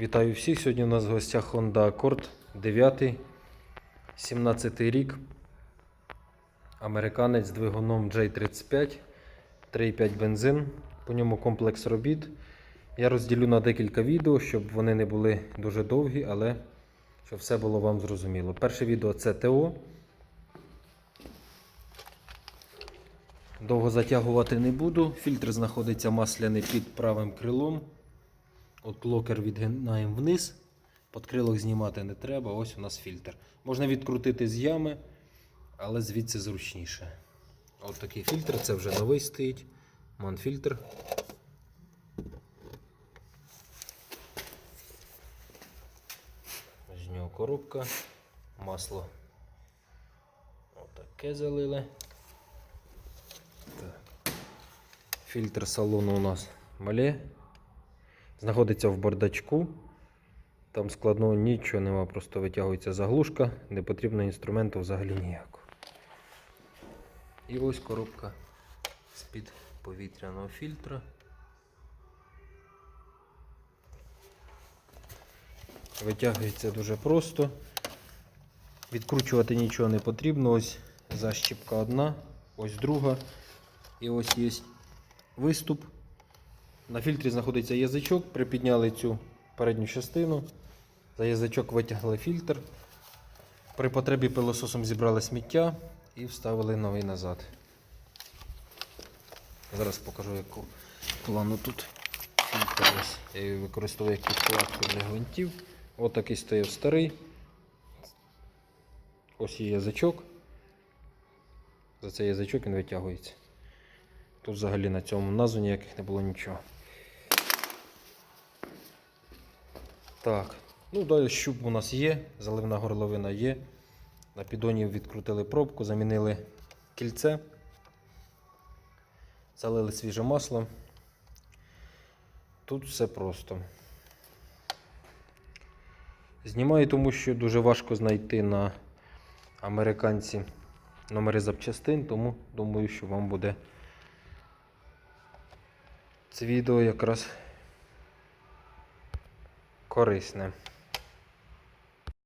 Вітаю всіх. Сьогодні у нас в гостях Honda Accord 9, 17 рік. Американець з двигуном J35, 3,5 бензин. По ньому комплекс робіт. Я розділю на декілька відео, щоб вони не були дуже довгі, але щоб все було вам зрозуміло. Перше відео це ТО. Довго затягувати не буду. Фільтр знаходиться масляний під правим крилом. От локер відгинаємо вниз. Подкрилок знімати не треба. Ось у нас фільтр. Можна відкрутити з ями, але звідси зручніше. От такий фільтр, це вже новий стоїть. Манфільтр. З нього коробка, масло. Отаке залили. Так. Фільтр салону у нас мале. Знаходиться в бардачку. Там складного нічого нема, просто витягується заглушка, не потрібно інструменту взагалі ніякого. І ось коробка з-під повітряного фільтра. Витягується дуже просто. Відкручувати нічого не потрібно. Ось защіпка одна, ось друга. І ось є виступ. На фільтрі знаходиться язичок, припідняли цю передню частину. За язичок витягли фільтр. При потребі пилососом зібрали сміття і вставили новий назад. Зараз покажу, яку плану тут. Я використовую як підкладку для гвинтів. Ось такий стояв старий. Ось є язичок. За цей язичок він витягується. Тут взагалі на цьому назу ніяких не було нічого. Так, ну далі щуп у нас є, заливна горловина є. На підоні відкрутили пробку, замінили кільце, залили свіже масло. Тут все просто. Знімаю, тому що дуже важко знайти на американці номери запчастин, тому думаю, що вам буде це відео якраз корисне.